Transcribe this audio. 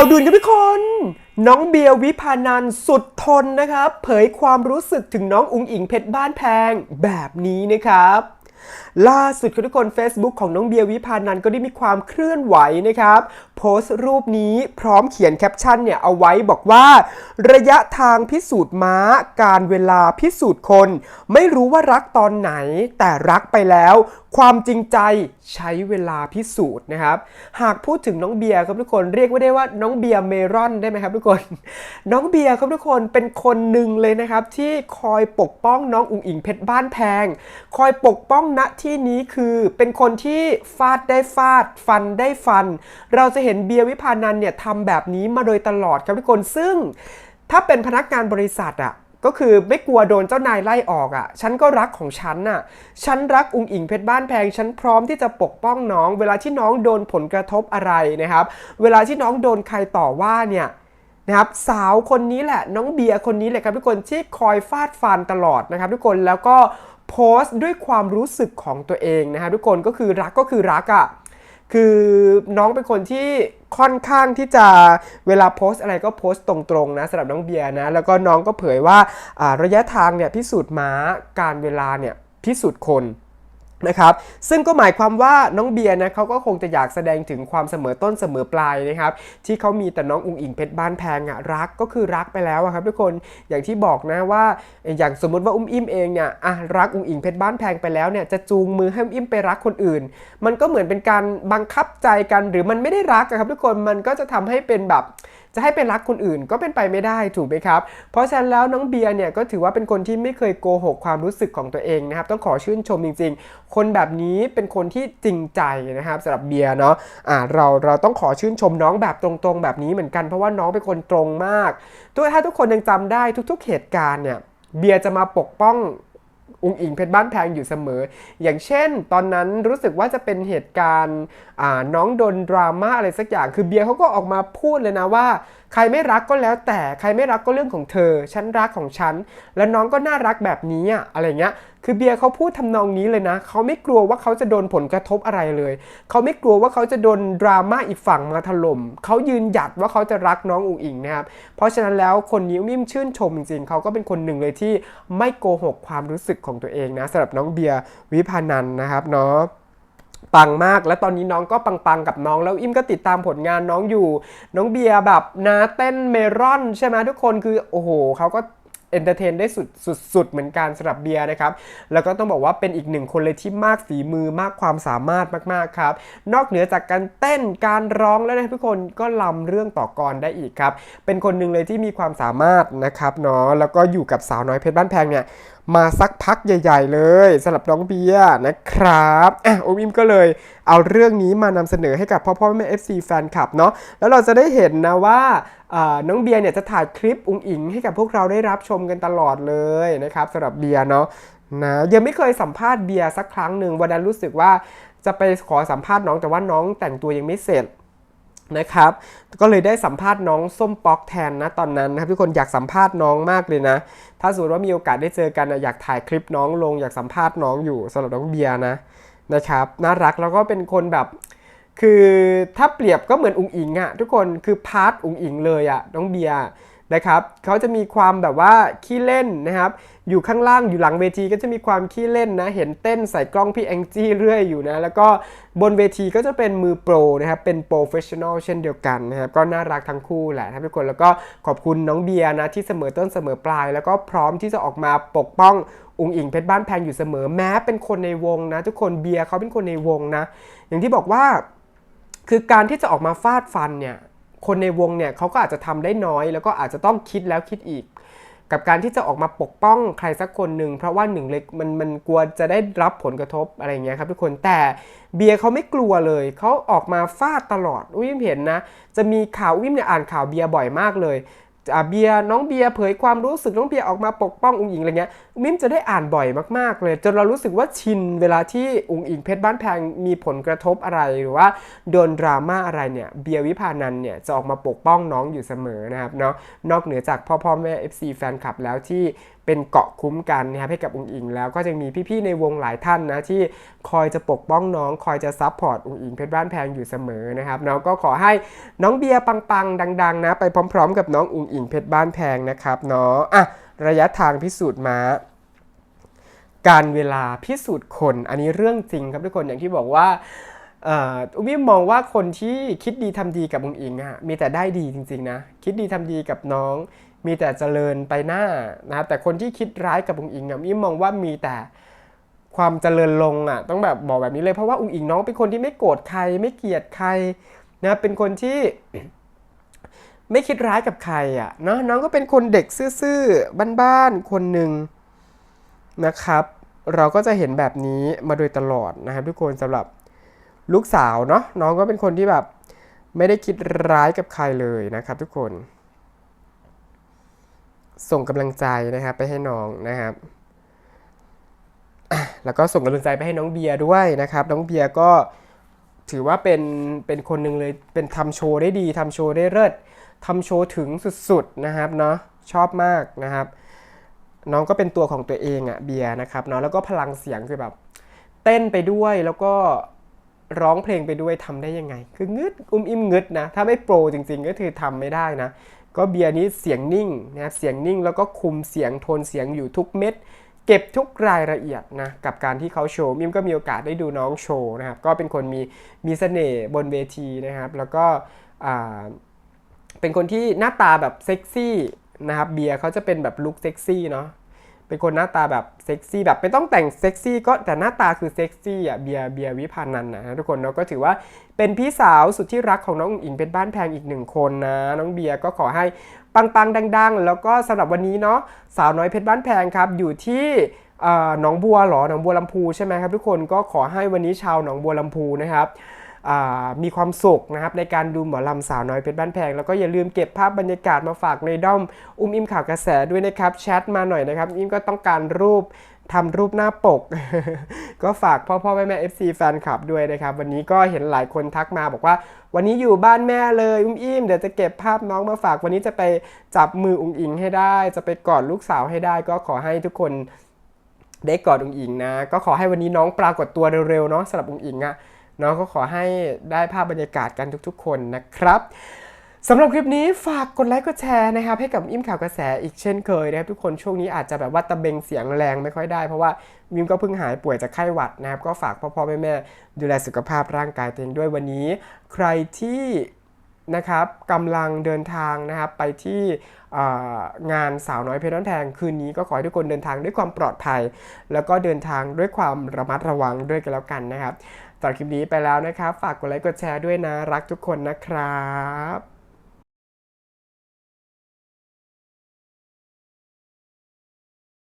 าวด่วนกันทุกคน น้องเบียร์วิพานันท์สุดทนนะครับ เผยความรู้สึกถึงน้องอุงอิงเพชรบ้านแพงแบบนี้นะครับ ล่าสุดค่ะทุกคน Facebook ของน้องเบียร์วิพานันท์ก็ได้มีความเคลื่อนไหวนะครับ โพสต์รูปนี้พร้อมเขียนแคปชั่นเนี่ยเอาไว้บอกว่า ระยะทางพิสูจน์ม้า การเวลาพิสูจน์คน ไม่รู้ว่ารักตอนไหน แต่รักไปแล้ว ความจริงใจ ใช้เวลาพิสูจน์นะครับ หากพูดถึงน้องเบียร์ครับทุกคนเรียกว่าได้ว่าน้องเบียร์เมรอนได้ไหมครับทุกคน น้องเบียร์ครับทุกคนเป็นคนหนึ่งเลยนะครับ ที่คอยปกป้องน้องอุ๋งอิงเพชรบ้านแพง คอยปกป้องณที่นี้คือเป็นคนที่ฟาดได้ฟาด ฟันได้ฟัน เราจะเห็นเบียร์วิพานันเนี่ยทำแบบนี้มาโดยตลอดครับทุกคนซึ่ง ถ้าเป็นพนักงานบริษัทอะ ก็คือไม่กลัวโดนเจ้านายไล่ออกอะ ฉันก็รักของฉันน่ะ ฉันรักอุงอิงเพชรบ้านแพง ฉันพร้อมที่จะปกป้องน้อง เวลาที่น้องโดนผลกระทบอะไรนะครับ เวลาที่น้องโดนใครต่อว่าเนี่ยนะครับสาวคนนี้แหละน้องเบียร์คนนี้แหละครับทุกคนที่คอยฟาดฟันตลอดนะครับทุกคนแล้วก็โพสต์ด้วยความรู้สึกของตัวเองนะครับทุกคนก็คือรักก็คือรักอะคือน้องเป็นคนที่ ค่อนข้างที่จะเวลาโพสต์อะไรก็โพสต์ตรงๆนะสำหรับน้องเบียร์นะ แล้วก็น้องก็เผยว่าอ่าระยะทางเนี่ยพิสูจน์ม้าการเวลาเนี่ยพิสูจน์คน นะครับซึ่งก็หมายความว่าน้องเบียร์นะเขาก็คงจะอยากแสดงถึงความเสมอต้นเสมอปลายนะครับที่เขามีแต่น้องอุงอิงเพชรบ้านแพงอะรักก็คือรักไปแล้วครับทุกคนอย่างที่บอกนะว่าอย่างสมมติว่าอุ้มอิ่มเองเนี่ยอะรักอุงอิงเพชรบ้านแพงไปแล้วเนี่ยจะจูงมือให้อุ้มอิ่มไปรักคนอื่น มันก็เหมือนเป็นการบังคับใจกันหรือมันไม่ได้รักอะครับทุกคนมันก็จะทำให้เป็นแบบจะให้ไปรักคนอื่นก็เป็นไปไม่ได้ถูกไหมครับ เพราะฉะนั้นแล้วน้องเบียร์เนี่ยก็ถือว่าเป็นคนที่ไม่เคยโกหกความรู้สึกของตัวเองนะครับ ต้องขอชื่นชมจริง ๆ คนแบบนี้เป็นคนที่จริงใจนะครับสำหรับเบียร์เนาะอ่าเราเราต้องขอชื่นชมน้องแบบตรงๆ แบบนี้เหมือนกันเพราะว่าน้องเป็นคนตรงมากตัวถ้าทุกคนยังจำได้ทุก ๆ เหตุการณ์เนี่ยเบียร์จะมาปกป้อง อุงอิงเพชรบ้านแพงอยู่เสมอ อย่างเช่น ตอนนั้นรู้สึกว่าจะเป็นเหตุการณ์น้องโดนดราม่าอะไรสักอย่าง คือเบียร์เขาก็ออกมาพูดเลยนะว่า ใครไม่รักก็แล้วแต่ใครไม่รักก็เรื่องของเธอ ฉันรักของฉัน แล้วน้องก็น่ารักแบบนี้อะอะไรเงี้ย คือเบียร์เขาพูดทำนองนี้เลยนะ เขาไม่กลัวว่าเขาจะโดนผลกระทบอะไรเลย เขาไม่กลัวว่าเขาจะโดนดราม่าอีกฝั่งมาถล่ม เขายืนหยัดว่าเขาจะรักน้องอุ๋งอิงนะครับ เพราะฉะนั้นแล้วคนนี้มิ่มชื่นชมจริงๆ เขาก็เป็นคนหนึ่งเลยที่ไม่โกหกความรู้สึกของตัวเองนะสำหรับน้องเบียร์วิพานันนะครับเนาะปังมากและตอนนี้น้องก็ปังๆกับน้องแล้วอิมก็ติดตามผลงานน้องอยู่ น้องเบียร์แบบนาเต้นเมรอนใช่ไหมทุกคนคือโอ้โหเขาก็ เอนเตอร์เทนได้สุดสุดๆเหมือนกันสำหรับเบียร์นะครับ แล้วก็ต้องบอกว่าเป็นอีกหนึ่งคนเลยที่มากฝีมือมากความสามารถมากๆครับ นอกเหนือจากการเต้นการร้องแล้วนะทุกคนก็ลำเรื่องต่อกรได้อีกครับ เป็นคนหนึ่งเลยที่มีความสามารถนะครับเนาะแล้วก็อยู่กับสาวน้อยเพชรบ้านแพงเนี่ยมาสักพักใหญ่ ๆ เลยสำหรับน้องเบียร์นะครับอะโอมอิมก็เลยเอาเรื่องนี้มานำเสนอให้กับพ่อพ่อแม่ FC แฟนคลับเนาะแล้วเราจะได้เห็นนะว่าอ่าน้องเบียร์เนี่ยจะถ่ายคลิปอุงอิงให้กับพวกเราได้รับชมกันตลอดเลยนะครับสำหรับเบียร์เนาะนะยังไม่เคยสัมภาษณ์เบียร์สักครั้งหนึ่งวันนั้นรู้สึกว่าจะไปขอสัมภาษณ์น้องแต่ว่าน้องแต่งตัวยังไม่เสร็จ นะครับ ก็เลยได้สัมภาษณ์น้องส้มป๊อกแทนนะตอนนั้นนะครับทุกคนอยากสัมภาษณ์น้องมากเลยนะ ถ้าสมมติว่ามีโอกาสได้เจอกันนะอยากถ่ายคลิปน้องลงอยากสัมภาษณ์น้องอยู่สำหรับน้องเบียร์นะนะครับน่ารักแล้วก็เป็นคนแบบคือถ้าเปรียบก็เหมือนอุงอิงอะทุกคนคือพาร์ทอุงอิงเลยอะน้องเบียร์ นะครับเขาจะมีความแบบว่าขี้เล่นนะครับ อยู่ข้างล่างอยู่หลังเวทีก็จะมีความขี้เล่นนะ เห็นเต้นใส่กล้องพี่แองจี้เรื่อยอยู่นะ แล้วก็บนเวทีก็จะเป็นมือโปรนะครับ เป็นโปรเฟชชั่นอลเช่นเดียวกันนะครับ ก็น่ารักทั้งคู่แหละนะทุกคน แล้วก็ขอบคุณน้องเบียร์นะที่เสมอต้นเสมอปลาย แล้วก็พร้อมที่จะออกมาปกป้องอุงอิงเพชรบ้านแพงอยู่เสมอ แม้เป็นคนในวงนะ ทุกคนเบียร์เขาเป็นคนในวงนะ อย่างที่บอกว่าคือการที่จะออกมาฟาดฟันเนี่ย คนในวงเนี่ยเขาก็อาจจะทำได้น้อย แล้วก็อาจจะต้องคิดแล้วคิดอีก กับการที่จะออกมาปกป้องใครสักคนหนึ่งเพราะว่าหนึ่งเลยมันมันกลัวจะได้รับผลกระทบอะไรเงี้ยครับทุกคนแต่เบียร์เขาไม่กลัวเลยเขาออกมาฟาดตลอดอุ้ยเห็นนะ จะมีข่าวอุ้ยเนี่ยอ่านข่าวเบียร์บ่อยมากเลย เบียน้องเบียเผยความรู้สึกน้องเบียออกมาปกป้ององค์หญิงอะไรเงี้ยมิมจะได้อ่านบ่อยมากๆ เลย จนเรารู้สึกว่าชินเวลาที่องค์หญิงเพชรบ้านแพงมีผลกระทบอะไรหรือว่าโดนดราม่าอะไรเนี่ยเบียวิพานันเนี่ยจะออกมาปกป้องน้องอยู่เสมอนะครับเนาะนอกเหนือจากพ่อพ่อแม่ FC แฟนคลับแล้วที่ เป็นเกาะคุ้มกันนะครับให้กับอุงอิง แล้วก็จะมีพี่ๆในวงหลายท่านนะที่คอยจะปกป้องน้อง คอยจะซับพอร์ตอุงอิงเพชรบ้านแพงอยู่เสมอนะครับน้องก็ขอให้น้องเบียร์ปังๆ ดัง ๆ นะไปพร้อม ๆ กับน้องอุงอิงเพชรบ้านแพงนะครับเนาะอะระยะทางพิสูจน์มาการเวลาพิสูจน์คน อันนี้เรื่องจริงครับทุกคนอย่างที่บอกว่าอุ้มมองว่าคนที่คิดดีทำดีกับอุงอิงอะมีแต่ได้ดีจริงๆนะ คิดดีทำดีกับน้อง มีแต่เจริญไปหน้านะครับแต่คนที่คิดร้ายกับอุงอิงอะอุ้มอิมมองว่ามีแต่ความเจริญลงอะต้องแบบบอกแบบนี้เลยเพราะว่าอุงอิงน้องเป็นคนที่ไม่โกรธใคร ไม่เกลียดใครนะเป็นคนที่ไม่คิดร้ายกับใครอะเนาะน้องก็เป็นคนเด็กซื่อๆบ้านๆคนหนึ่งนะครับ เราก็จะเห็นแบบนี้มาโดยตลอดนะครับ ทุกคนสำหรับลูกสาวเนาะน้องก็เป็นคนที่แบบ ไม่ได้คิดร้ายกับใครเลยนะครับ ทุกคน ส่งกำลังใจนะครับไปให้น้องนะครับ แล้วก็ส่งกำลังใจไปให้น้องเบียร์ด้วยนะครับ น้องเบียร์ก็ถือว่าเป็นเป็นคนหนึ่งเลยเป็นทำโชว์ได้ดีทำโชว์ได้เลิศทำโชว์ถึงสุดๆนะครับเนาะชอบมากนะครับ น้องก็เป็นตัวของตัวเองอะเบียร์นะครับเนาะแล้วก็พลังเสียงคือแบบเต้นไปด้วยแล้วก็ร้องเพลงไปด้วยทำได้ยังไง คืองึดอุ้มอิ่มงึดนะ ถ้าไม่โปรจริงๆ ก็คือทำไม่ได้นะ ก็เบียร์นี้เสียงนิ่งนะครับเสียงนิ่งแล้วก็คุมเสียงโทนเสียงอยู่ทุกเม็ด เก็บทุกรายละเอียดนะกับการที่เขาโชว์มิมก็มีโอกาสได้ดูน้องโชว์นะครับก็เป็นคนมีมีเสน่ห์บนเวทีนะครับแล้วก็เป็นคนที่หน้าตาแบบเซ็กซี่นะครับเบียร์เขาจะเป็นแบบลุคเซ็กซี่เนาะ เป็นคนหน้าตาแบบเซ็กซี่แบบไม่ต้องแต่งเซ็กซี่ก็แต่หน้าตาคือเซ็กซี่อะเบียร์เบียร์วิพานันท์นะทุกคนเนาะก็ถือว่าเป็นพี่สาวสุดที่รักของน้องอิงเป็นบ้านแพงอีกหนึ่งคนนะ น้องเบียร์ก็ขอให้ปังๆดัง ๆ แล้วก็สำหรับวันนี้เนาะสาวน้อยเพชรบ้านแพงครับอยู่ที่อ๋อหนองบัวหรอหนองบัวลำพูใช่ไหมครับทุกคนก็ขอให้วันนี้ชาวหนองบัวลำพูนะครับ มีความสุขนะครับในการดูหมอลำสาวน้อยเพชรบ้านแพง แล้วก็อย่าลืมเก็บภาพบรรยากาศมาฝากในด้อมอุ้มอิมข่าวกระแสด้วยนะครับแชทมาหน่อยนะครับอิมก็ต้องการรูปทำรูปหน้าปก ก็ฝากพ่อพ่อแม่แม่ FC แฟนคลับด้วยนะครับ วันนี้ก็เห็นหลายคนทักมาบอกว่า วันนี้อยู่บ้านแม่เลยอุ้มอิมเดี๋ยวจะเก็บภาพน้องมาฝากวันนี้จะไปจับมืออุ้งอิงให้ได้ จะไปกอดลูกสาวให้ได้ ก็ขอให้ทุกคนได้กอดอุงอิงนะ ก็ขอให้วันนี้น้องปรากฏตัวเร็วๆเนาะสำหรับอุงอิงอะ น้องก็ขอให้ได้ภาพบรรยากาศกันทุกๆ คนนะครับสำหรับคลิปนี้ฝากกดไลค์กดแชร์นะครับให้กับอิมข่าวกระแสอีกเช่นเคยนะครับทุกคนช่วงนี้อาจจะแบบว่าตะเบงเสียงแรงไม่ค่อยได้เพราะว่าวิมก็เพิ่งหายป่วยจากไข้หวัดนะครับก็ฝากพ่อๆแม่ๆดูแลสุขภาพร่างกายตัวเองด้วยวันนี้ ใครที่นะครับกำลังเดินทางนะครับไปที่งานสาวน้อยเพชรน้ำแทงคืนนี้ก็ขอให้ทุกคนเดินทางด้วยความปลอดภัย แล้วก็เดินทางด้วยความระมัดระวังด้วยกันแล้วกันนะครับ จากคลิปนี้ไปแล้วนะครับ ฝากกดไลค์กดแชร์ด้วยนะ รักทุกคนนะครับ